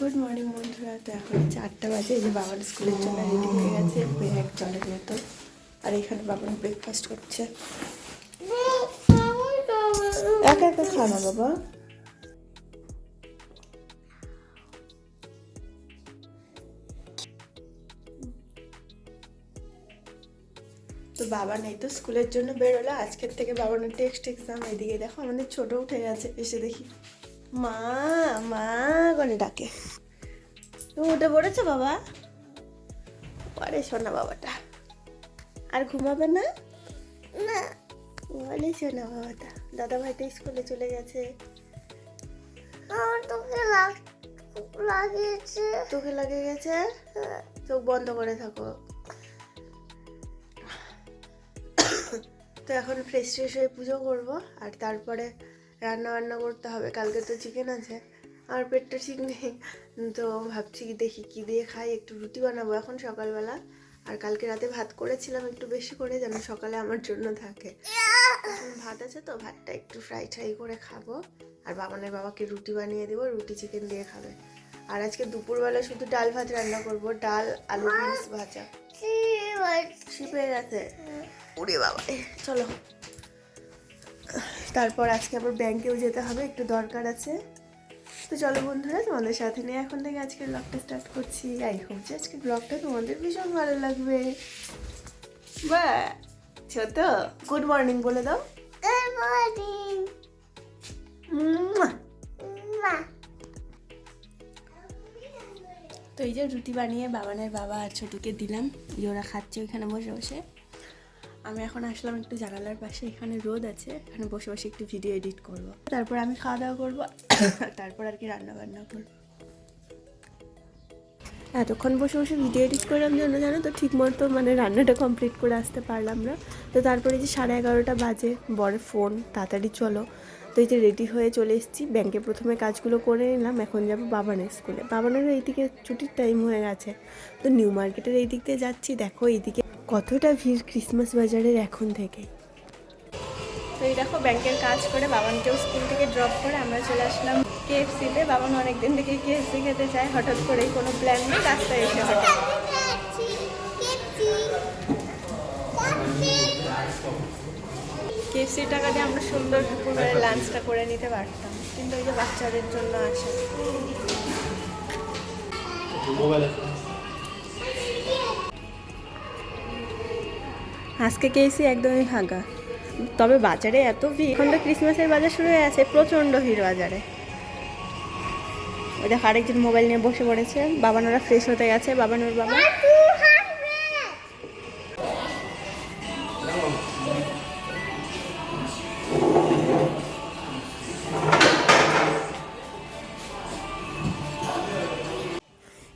Good morning বন্ধুরা। তো এখন আটটা বাজে যে বাবার স্কুলের জন্য রেডি হয়ে গেছে ব্যাগ জলের মতো আর এখানে বাবার ব্রেকফাস্ট করছে। একা একা বাবা। তো বাবা নেই তো, স্কুলের জন্য বেরোলো। আজকের থেকে বাবার টেক্সট এক্সাম এদিকে দেখো আমাদের ছোট উঠে গেছে, এসে দেখি। মা মা করে ডাকে। তুমি উঠে পড়েছো বাবা? পরে শোনা বাবাটা। আর ঘুমাবে না? না বলে শোনা বাবাটা। দাদা ভাইটা স্কুলে চলে গেছে। আমার তোকে লাগ- লাগিয়েছে। তোকে লাগে গেছে? চোখ বন্ধ করে থাকো। তো এখন ফ্রেশ ফ্রেশ হয়ে পুজো করব আর তারপরে রান্না বান্না করতে হবে কালকে তো চিকেন আছে আমার পেটটা ঠিক নেই তো ভাবছি দেখি কি দিয়ে খাই একটু রুটি বানাবো এখন সকালবেলা আর কালকে রাতে ভাত করেছিলাম একটু বেশি করে যেন সকালে আমার জন্য থাকে। এখন ভাত আছে তো ভাতটা একটু ফ্রাই ট্রাই করে খাব আর বাবানের বাবাকে রুটি বানিয়ে দেবো রুটি চিকেন দিয়ে খাবে। আর আজকে দুপুরবেলা শুধু ডাল ভাত রান্না করব ডাল আলু বিনস ভাজা। শিপে গেছে। উড়ে বাবা চলো। তারপর আজকে আবার ব্যাংকেও যেতে হবে একটু দরকার আছে। তো চলো বন্ধুরা তোমাদের সাথে নিয়ে এখন থেকে আজকের ব্লগটা স্টার্ট করছি। আই হোপ যে আজকের ব্লগটা তোমাদের ভীষণ ভালো লাগবে। বা ছোট গুড মর্নিং বলে দাও। তো এই যে রুটি বানিয়ে বাবানের বাবা আর ছোটুকে দিলাম ওরা খাচ্ছে ওইখানে বসে বসে। আমি এখন আসলাম একটু জানালার পাশে, এখানে রোদ আছে, এখানে বসে বসে একটু ভিডিও এডিট করব। তারপর আমি খাওয়া দাওয়া করব, তারপর আর কি রান্না বান্না করব। এতক্ষণ বসে বসে ভিডিও এডিট করলাম জন্য, জানো তো, ঠিক মতো মানে রান্নাটা কমপ্লিট করে আসতে পারলাম না। তো তারপরে যে সাড়ে এগারোটা বাজে, বড় ফোন তাড়াতাড়ি চলো। তো এই যে রেডি হয়ে চলে এসেছি ব্যাংকে প্রথমে কাজগুলো করে নিলাম, এখন যাব বাবানের স্কুলে বাবানেরও এইদিকে ছুটির টাইম হয়ে গেছে। তো নিউ মার্কেটের এই দিক দিয়ে যাচ্ছি, দেখো এইদিকে কতটা ভিড় ক্রিসমাস বাজারের এখন থেকে? তো এই দেখো ব্যাংকের কাজ করে বাবানকেও স্কুল থেকে ড্রপ করে আমরা চলে আসলাম কেএফসিতে বাবান অনেকদিন থেকে কেএফসি খেতে চায় হঠাৎ করেই কোনো প্ল্যান নেই রাস্তায় এসে হঠাৎ কেএফসির টাকা দিয়ে আমরা সুন্দর দুপুরবেলা লাঞ্চটা করে নিতে পারতাম কিন্তু ওই যে বাচ্চাদের জন্য আসে আজকে কেসি একদমই ফাঁকা। তবে বাজারে এত ভিড়। এখন তো ক্রিসমাসের বাজার শুরু হয়ে আছে, প্রচণ্ড ভিড় বাজারে। ওই দেখো আরেকজন মোবাইল নিয়ে বসে পড়েছে। বাবানোরা ফ্রেশ হতে গেছে। বাবানোর বাবা।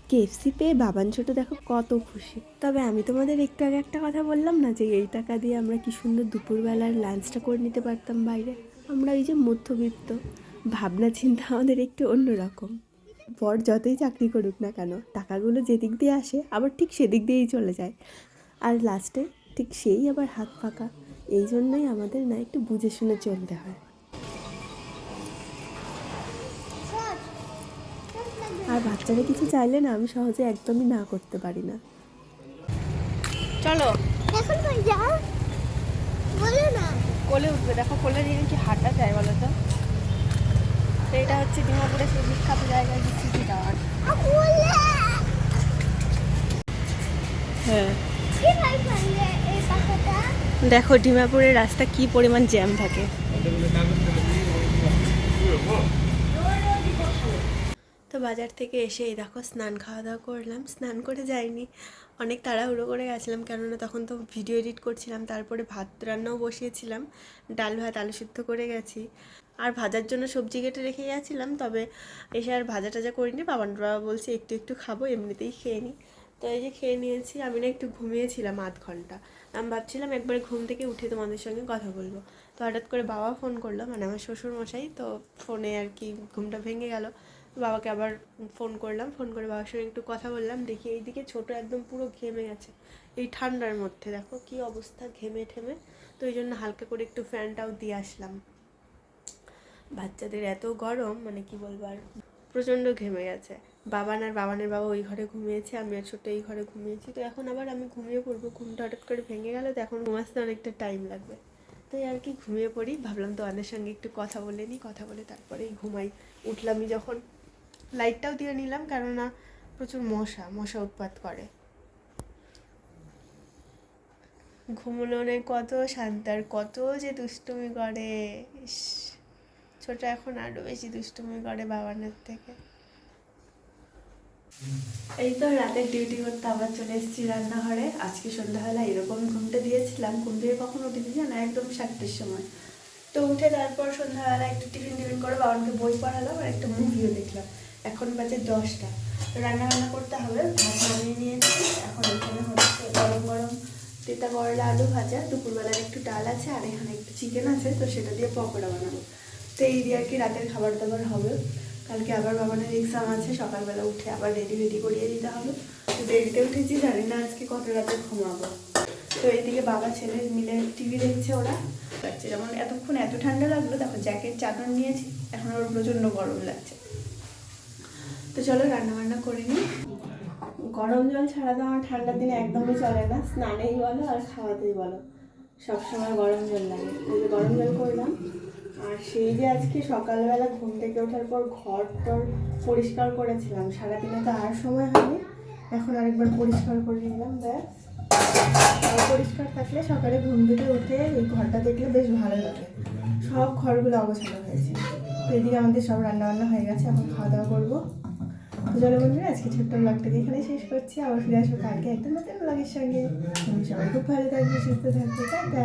কেএফসি পেয়ে বাবান ছোট দেখো কত খুশি। তবে আমি তোমাদের একটু আগে একটা কথা বললাম না যে এই টাকা দিয়ে আমরা কি সুন্দর দুপুরবেলার লাঞ্চটা করে নিতে পারতাম বাইরে? আমরা ওই যে মধ্যবিত্ত, ভাবনা চিন্তা আমাদের একটু অন্যরকম। বর যতই চাকরি করুক না কেন, টাকাগুলো যেদিক দিয়ে আসে আবার ঠিক সেদিক দিয়েই চলে যায়। আর লাস্টে ঠিক সেই আবার হাত ফাঁকা। এই জন্যই আমাদের না একটু বুঝে শুনে চলতে হয়। আর বাচ্চারা কিছু চাইলে না আমি সহজে একদমই না করতে পারি না চলো এখন কই যাও? বলো না। কোলে উঠবে দেখো কোলে নিয়ে কি হাঁটা যায় বলো তো তো এটা হচ্ছে ডিমাপুরের সেই বিখ্যাত জায়গা যে সিটি টাওয়ার। হ্যাঁ? দেখো ডিমাপুরের রাস্তা কি পরিমাণ জ্যাম থাকে তো বাজার থেকে এসে এই দেখো স্নান খাওয়া দাওয়া করলাম। স্নান করে যাইনি। অনেক তাড়াহুড়ো করে গেছিলাম, কেননা তখন তো ভিডিও এডিট করছিলাম, তারপরে ভাত রান্নাও বসিয়েছিলাম, ডাল ভাত আলু সিদ্ধ করে গেছি। আর ভাজার জন্য সবজি কেটে রেখে গেছিলাম, তবে এসে আর ভাজা টাজা করিনি বাবান বাবা বলছে একটু একটু খাব, এমনিতেই খেয়ে নিই তো এই যে খেয়ে নিয়েছি, আমি না একটু ঘুমিয়েছিলাম আধ ঘণ্টা। আমি ভাবছিলাম একবার ঘুম থেকে উঠে তোমাদের সঙ্গে কথা বলব। তো হঠাৎ করে বাবা ফোন করল মানে আমার শ্বশুর মশাই তো ফোনে আর কি ঘুমটা ভেঙে গেল। বাবাকে আবার ফোন করলাম, ফোন করে বাবার সঙ্গে একটু কথা বললাম, দেখি এইদিকে ছোট একদম পুরো ঘেমে গেছে। এই ঠান্ডার মধ্যে, দেখো কি অবস্থা, ঘেমে ঠেমে। তো ওই জন্য হালকা করে একটু ফ্যানটাও দিয়ে আসলাম। বাচ্চাদের এত গরম মানে কি বলব আর, প্রচণ্ড ঘেমে গেছে। বাবান আর বাবানের বাবা ওই ঘরে ঘুমিয়েছে, আমি আর ছোট্ট এই ঘরে ঘুমিয়েছি। তো এখন আবার আমি ঘুমিয়ে পড়ব, ঘুমটা হঠাৎ করে ভেঙে গেল, তো এখন ঘুমাতে অনেকটা টাইম লাগবে। তাই আর কি, ঘুমিয়ে পড়ি। ভাবলাম তো তোমাদের সঙ্গে একটু কথা বলে নিই, কথা বলে তারপরেই ঘুমাই। উঠলামই যখন। লাইটটাও দিয়ে নিলাম কেননা প্রচুর মশা মশা উৎপাত করে। ঘুমোনোনে কত শান্ত আর কত যে দুষ্টুমি করে ছোট এখন আরও বেশি দুষ্টুমি করে বাবানের থেকে। এই তো রাতের ডিউটি করতে আবার চলে এসেছি রান্নাঘরে। আজকে সন্ধ্যাবেলা এরকম ঘুমটা দিয়েছিলাম। ঘুম থেকে কখন উঠেছি জানো? একদম সাতটার সময়। তো উঠে তারপর সন্ধ্যাবেলা একটু টিফিন টিফিন করে বাবানকে বই পড়ালাম আর একটা মুভিও দেখলাম। এখন বাজে দশটা। তো রান্না বান্না করতে হবে, ভাত বানিয়ে নিয়েছি। এখন এখানে হচ্ছে গরম গরম তেতা করলা, আলু ভাজা। দুপুরবেলার একটু ডাল আছে, আর এখানে একটু চিকেন আছে, তো সেটা দিয়ে পকোড়া বানাবো। তো এই দিয়ে আর কি রাতের খাবার দাবার হবে। কালকে আবার বাবানের এক্সাম আছে, সকালবেলা উঠে আবার রেডি রেডি করিয়ে দিতে হবে। তো দেরিতে উঠেছি, জানি না আজকে কত রাতে ঘুমাবো। তো এইদিকে বাবা, ছেলে মিলে টিভি দেখছে ওরা। যেমন এতক্ষণ এত ঠান্ডা লাগল দেখো জ্যাকেট চাদর নিয়েছি। এখন ওর প্রচণ্ড গরম লাগছে। তো চলো রান্না বান্না করে নিই। গরম জল ছাড়া তো আমার ঠান্ডার দিনে একদমই চলে না। স্নানেই বলো আর খাওয়াতেই বলো। সবসময় গরম জল লাগে। এই যে গরম জল করলাম। আর সেই যে আজকে সকালবেলা ঘুম থেকে ওঠার পর ঘর টর পরিষ্কার করেছিলাম। সারাদিনে তো আর সময় হয়নি। এখন আরেকবার পরিষ্কার করে নিলাম, ব্যাস। পরিষ্কার থাকলে সকালে ঘুম থেকে উঠে এই ঘরটা দেখলে বেশ ভালো লাগে। সব ঘরগুলো অগোছালো হয়েছে। তো এদিকে আমাদের সব রান্নাবান্না হয়ে গেছে। এখন খাওয়া দাওয়া করব। চলো আজকে ছোট্ট ব্লগটাকে এখানে শেষ করছি। আবার ফিরে আসব কালকে একটা নতুন ব্লগের সঙ্গে। সবাই খুব ভালো থাকবে, সুস্থ থাকবে, টাটা।